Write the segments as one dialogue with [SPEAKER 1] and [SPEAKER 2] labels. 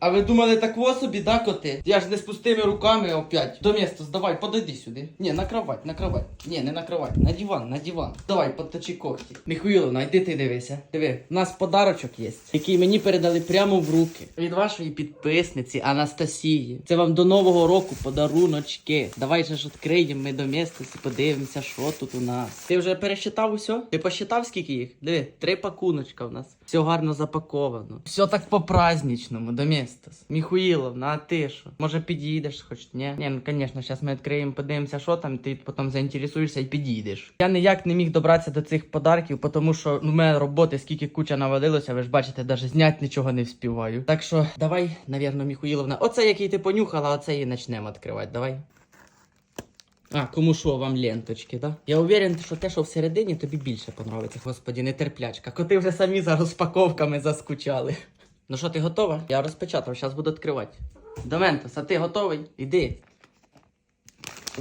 [SPEAKER 1] А ви думали так в собі, да, коти? Я ж не з пустими руками опять. До міста, давай, подойди сюди. Ні, на кровать, на кровать. Ні, не на кровать, на диван, на диван. Давай, подточи когті. Михайловна, йди ти дивися. Диви, у нас подарочок є, який мені передали прямо в руки. Від вашої підписниці Анастасії. Це вам до Нового року подаруночки. Давай же ж відкриємо ми до міста і подивимося, що тут у нас. Ти вже пересчитав усе? Ти посчитав, скільки їх? Диви, три пакуночка в нас. Все гарно запаковано. Все так по-праздничному, до міста. Міхуїловна, а ти що? Може підійдеш хоч? Ні? Ні, ну звісно, зараз ми відкриємо, подивимося, що там, ти потім заінтересуєшся і підійдеш. Я ніяк не міг добратися до цих подарків, тому що ну, у мене роботи скільки куча навалилося, ви ж бачите, навіть зняти нічого не вспіваю. Так що давай, навірно, Міхуїловна, оце який ти понюхала, оце і почнемо відкривати. Давай. А, кому що вам ленточки, да? Я уверен, що те, що всередині, тобі більше понравиться, господі, нетерплячка. Коти вже самі за розпаковками заскучали. Ну що, ти готова? Я розпечатав, зараз буду відкривати. Доментос, а ти готовий? Іди.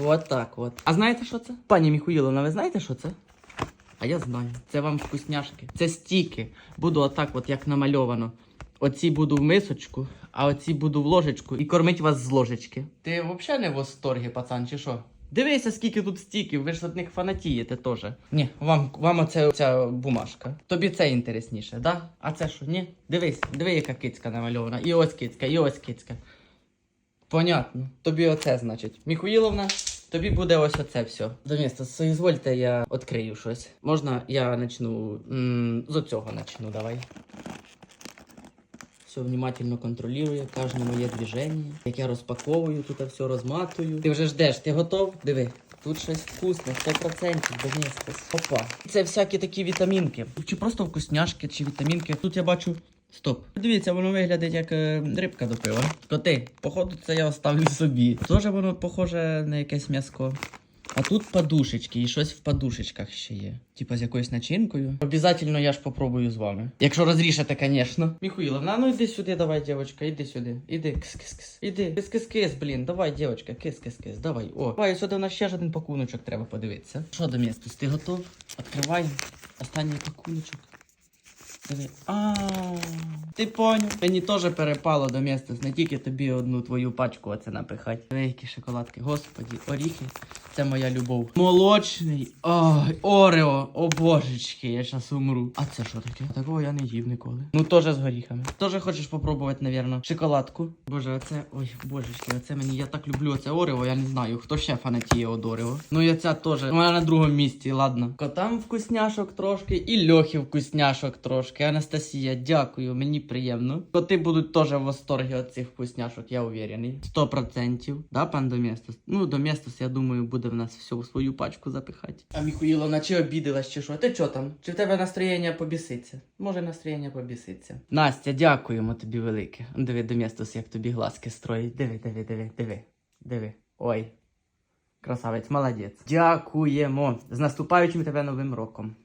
[SPEAKER 1] От так от. А знаєте, що це? Пані Міхуїловна, ви знаєте, що це? А я знаю. Це вам вкусняшки. Це стіки. Буду отак, от як намальовано. Оці буду в мисочку, а оці буду в ложечку і кормить вас з ложечки. Ти взагалі не в восторгі, пацан, чи що? Дивися, скільки тут стіків, ви ж від них фанатієте теж. Ні, вам, вам оце оця бумажка. Тобі це інтересніше, да? А це що, ні? Дивись, диви, яка кицька намальована. І ось кицька, і ось кицька. Понятно. Тобі оце значить. Міхуїловна, тобі буде ось оце все. До міста, соізвольте, я відкрию щось. Можна я почну з оцього почну, давай. Все внимательно контролює кожне моє движення. Як я розпаковую, тут все розматую. Ти вже ждеш, ти готов? Диви. Тут щось вкусне, 100% до міста. Опа. Це всякі такі вітамінки. Чи просто вкусняшки, чи вітамінки. Тут я бачу. Стоп. Дивіться, воно виглядить як е, рибка до пива. Коти, походу, це я оставлю собі. Тоже воно похоже на якесь м'яско. А тут подушечки, і щось в подушечках ще є. Типа з якоюсь начинкою. Обязательно я ж попробую з вами. Якщо розрішите, звісно. Міхуїловна, ну іди сюди, давай, дівчинка, іди сюди. Іди, кис-кис-кис. Іди, кис-кис-кис, блін, давай, дівчинка, кис-кис-кис, давай. О, давай, сюди у нас ще ж один пакуночок треба подивитися. Що до місту, ти готов? Відкривай Останній пакуночок. Диви. А, ти поняв. Мені теж перепало до міста, не тільки тобі одну твою пачку оце напихати. Диви, які шоколадки. Господі, оріхи. Це моя любов. Молочний. Ой, Орео. О божечки, я щас умру. А це що таке? Такого я не їв ніколи. Ну теж з горіхами. Теж хочеш попробувати, навірно, шоколадку. Боже, оце. Ой, божечки, оце мені. Я так люблю оце Орео, я не знаю, хто ще фанатіє від Орео. Ну і ця теж. У мене на другому місці, ладно. Котам вкусняшок трошки, і Льохи вкусняшок трошки. Анастасія, дякую, мені приємно. Коти будуть теж в восторгі від цих вкусняшок, я уверений. Сто процентів. Да, пан Доместос? Ну, Доместос, я думаю, буде в нас все в свою пачку запихати. А Міхуїловна, чи обідалась, чи що? Ти що там? Чи в тебе настроєння побіситься? Може, настроєння побіситься. Настя, дякуємо тобі велике. Диви, Доместос, як тобі глазки строїть. Диви, диви, диви, диви, диви. Ой. Красавець, молодець. Дякуємо. З наступаючим тебе новим роком.